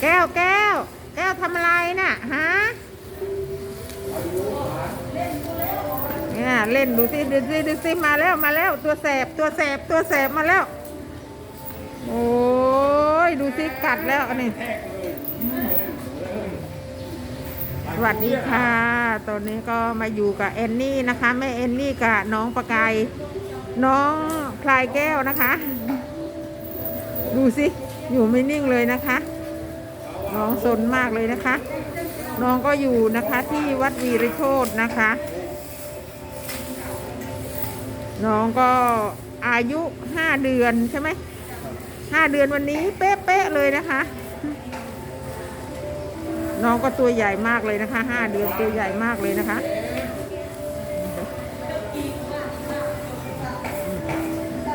แก้วแก้ว แก้วทำอะไรน่ะฮะเนี่ยเล่นดูสิดูสิดูสิมาแล้วมาแล้วตัวแสบตัวแสบตัวแสบมาแล้ว โอ้ยดูสิกัดแล้วอันนี้สวัสดีค่ะ ตอนนี้ก็มาอยู่กับแอนนี่นะคะแม่แอนนี่กับน้องประกายน้องพลายแก้วนะคะ ดูสิอยู่ไม่นิ่งเลยนะคะ น้องสนมากเลยนะคะ น้องก็อยู่นะคะที่วัดวีริโชตนะคะ น้องก็อายุห้าเดือนใช่ไหมห้าเดือนวันนี้เป๊ะๆเลยนะคะ น้องก็ตัวใหญ่มากเลยนะคะห้าเดือนตัวใหญ่มากเลยนะคะ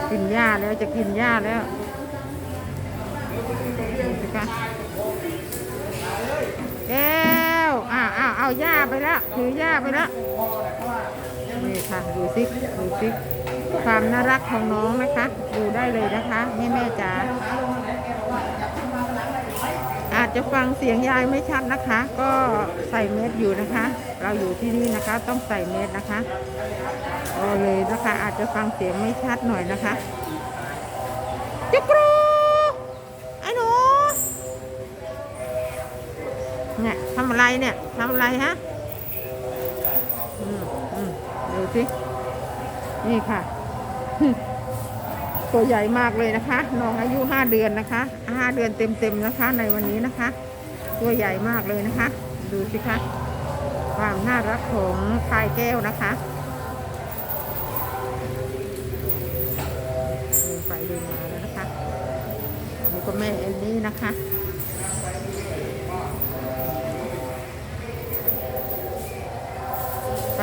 กินหญ้าแล้วจะกินหญ้าแล้ว แก้วอ้าวอ้าวเอาหญ้าไปแล้วถือหญ้าไปแล้วนี่ค่ะดูสิดูสิความน่ารักของน้องนะคะ ดูได้เลยนะคะแม่แม่จ๋าอาจจะฟังเสียงยายไม่ชัดนะคะ ก็ใส่เม็ดอยู่นะคะ เราอยู่ที่นี่นะคะ ต้องใส่เม็ดนะคะก็เลยนะคะ อาจจะฟังเสียงไม่ชัดหน่อยนะคะจุกรู เนี่ยทำอะไรเนี่ยทำอะไรฮะอืมอืมดูสินี่ค่ะ ตัวใหญ่มากเลยนะคะ น้องอายุห้าเดือนนะคะห้าเดือนเต็มๆนะคะ ในวันนี้นะคะ ตัวใหญ่มากเลยนะคะ ดูสิคะความน่ารักของพายแก้วนะคะเดินไปเดินมาแล้วนะคะนี่ก็แม่เอลลี่นะคะ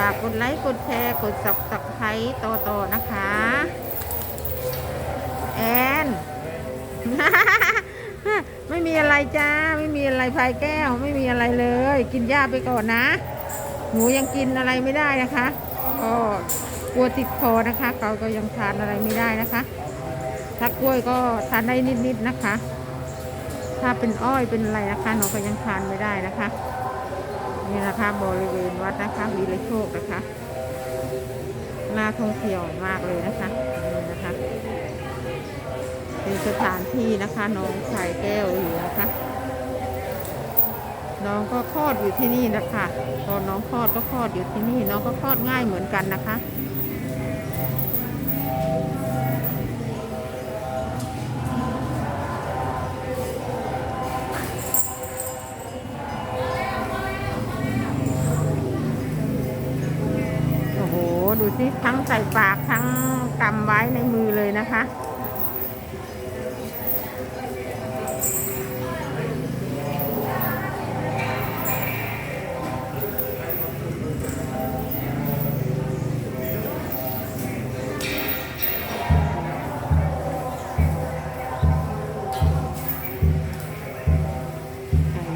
ากกดไลค์ กดแชร์ กดสับสับไครต่อต่อๆนะคะ แอนไม่มีอะไรจ้า ไม่มีอะไรพายแก้ว ไม่มีอะไรเลย กินหญ้าไปก่อนนะ หนูยังกินอะไรไม่ได้นะคะก็กลัวติดคอนะคะ เขาก็ยังทานอะไรไม่ได้นะคะ ถ้ากล้วยก็ทานได้นิดๆนะคะ ถ้าเป็นอ้อยเป็นอะไรนะคะหนูก็ยังทานไม่ได้นะคะ นะคะบริเวณวัดนะคะวีระโชคนะคะน่าท่องเที่ยวมากเลยนะคะนี่นะคะ เป็นสถานที่นะคะน้องชายแก้วอยู่นะคะน้องก็คลอดอยู่ที่นี่นะคะ ตอนน้องคลอดก็คลอดอยู่ที่นี่ น้องก็คลอดง่ายเหมือนกันนะคะ ใส่ปากทั้งกำไว้ในมือเลยนะคะ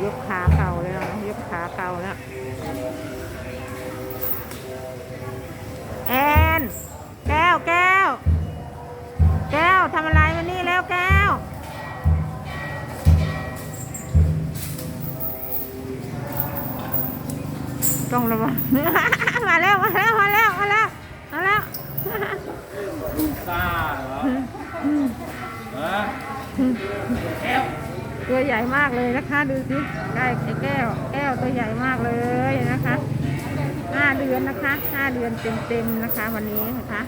ยกขาเก่าแล้วนะยกขาเก่าแล้วแต้องระวัง มาแล้ว มาแล้ว มาแล้ว มาแล้ว มาแล้วซ่าเหรอฮะแก้วตัวใหญ่มากเลยนะคะ ดูสิใกล้ไอ้แก้ว แก้วตัวใหญ่มากเลยนะคะห้าเดือนนะคะห้าเดือนเต็มๆนะคะ วันนี้นะคะ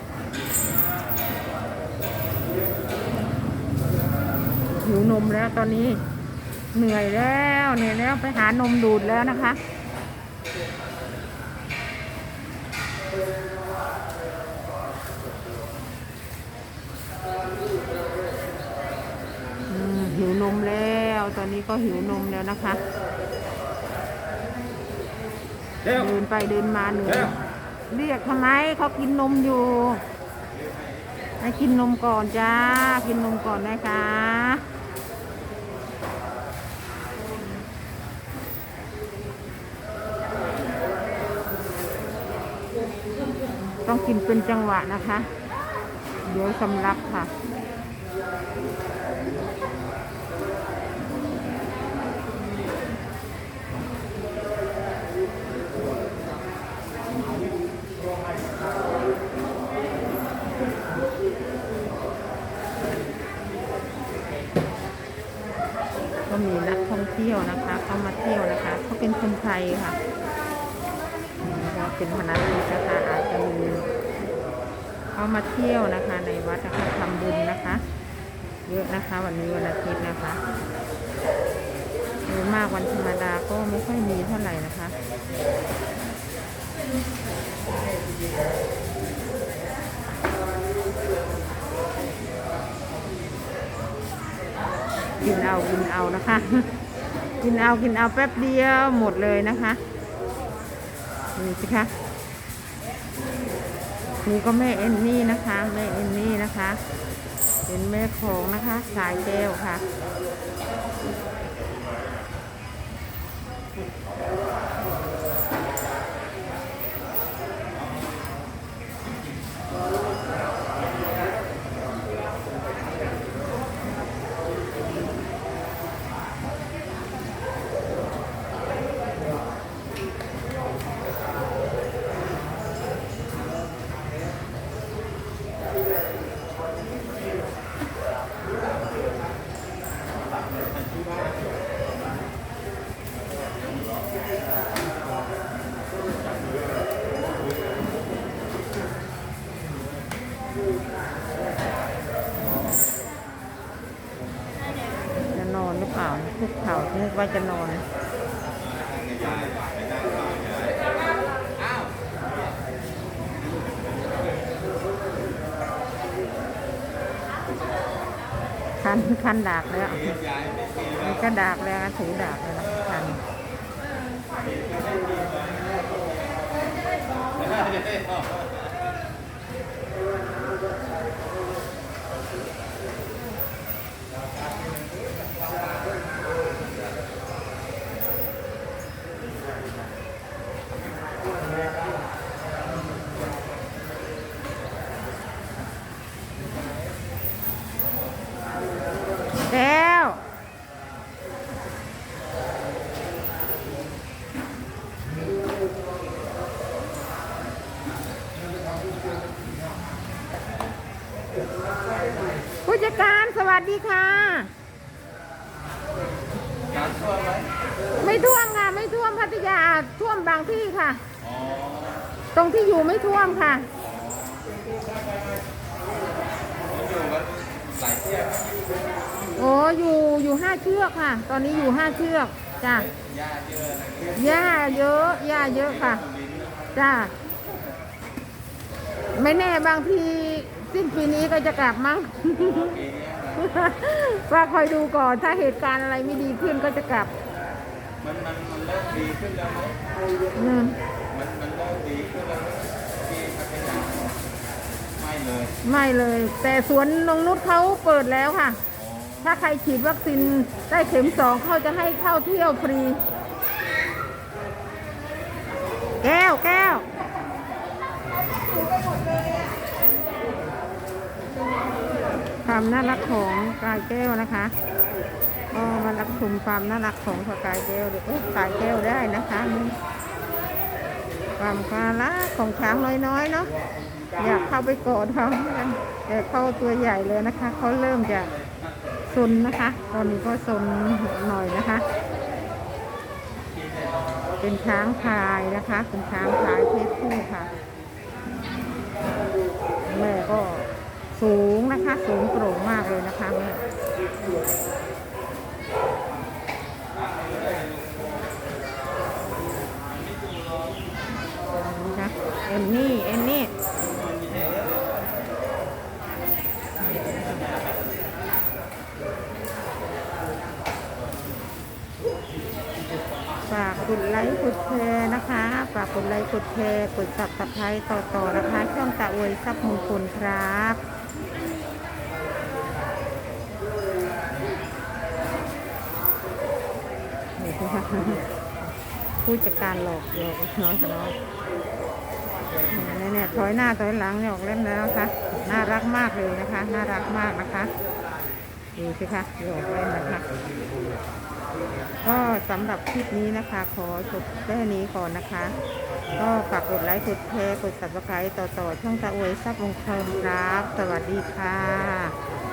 หิวนมแล้วตอนนี้เหนื่อยแล้วเหนื่อยแล้วไปหานมดูดแล้วนะคะ หิวนมแล้ว ตอนนี้ก็หิวนมแล้วนะคะแก้วเดินไปเดินมาเหนื่อยแก้วเรียกทำไมเขากินนมอยู่ให้กินนมก่อนจ้า กินนมก่อนนะคะต้องกินเป็นจังหวะนะคะ เดี๋ยวสำลักค่ะ ก็มีนัก ที่ยวนะคะเขามาเที่ยวนะคะเขาเป็นคนไทยค่ะก็เป็นพนักงานนะคะอาจจะมีเขามาเที่ยวนะคะ ในวัดนะคะทำบุญนะคะ เยอะนะคะ วันนี้วันอาทิตย์นะคะโดยมากวันธรรมดาก็ไม่ค่อยมีเท่าไหร่นะคะกินเอากินเอานะคะ กินเอากินเอาแป๊บเดียวหมดเลยนะคะนี่สิคะนี่ก็แม่เอนนี่นะคะแม่เอนนี่นะคะ เป็นแม่ของนะคะ สายแก้วค่ะจะ คุกเข่านึกว่าจะนอนคันคันดากแล้วมันก็ดากแล้วถือดากแล้วคันแล้ว ผู้จัดการสวัสดีค่ะ ไม่ท่วมค่ะ ไม่ท่วมพัทยาท่วมบางที่ค่ะ ตรงที่อยู่ไม่ท่วมค่ะโอ้อยู่อยู่ห้าเชือกค่ะ ตอนนี้อยู่ห้าเชือกจ้ะญาเยอะนะหญ้าเยอะหญ้าเยอะค่ะจ้าไม่แน่บางที สิ้นปีนี้ก็จะกลับมั้งปีนี้นะว่าคอยดูก่อนถ้าเหตุการณ์อะไรไม่ดีขึ้นก็จะกลับ มันมันมันเริ่มดีขึ้นแล้วไหมอืมมันมันเริ่มดีขึ้นแล้วไหมที่พัทยาไม่เลย ไม่เลย แต่สวนนงนุชเขาเปิดแล้วค่ะอ๋อถ้าใครฉีดวัคซีนได้เข็มสองเขาจะให้เข้าเที่ยวฟรี แก้วแก้ว ความน่ารักของกายแก้วนะคะก็มารับชมความน่ารักของพกายแก้วเด็กกายแก้วได้นะคะนี่ความน่ารักของช้างน้อยๆเนาะอยากเข้าไปกอดเขาแต่เขาตัวใหญ่เลยนะคะเขาเริ่มจะซนนะคะ ตอนนี้ก็ซนหน่อยนะคะ เป็นช้างพายนะคะ เป็นช้างพายเพศผู้ค่ะ แม่ก็สูง นะคะสูงโปร่งมากเลยนะคะแม่นะคะเอ็นนี่เอ็นนี่ฝากกดไลค์กดแชร์นะคะ ฝากกดไลค์กดแชร์กดสับตะไคร้ต่อๆนะคะ ช่องตาอวยทรัพย์มงคลครับ นี่ค่ะผู้จัดการหลอกหลอกน้อยกับน้อยเนี่ยเนี่ยถอยหน้าถอยหลังเนี่ยออกเล่นแล้วนะคะน่ารักมากเลยนะคะ น่ารักมากนะคะดูสิคะหยอกเล่นนะคะก็สำหรับคลิปนี้นะคะ ขอจบแค่นี้ก่อนนะคะ ก็ฝากกดไลค์กดแชร์กด subscribe ต่อ ๆ ช่องตาอวยทรัพย์มงคลครับ สวัสดีค่ะ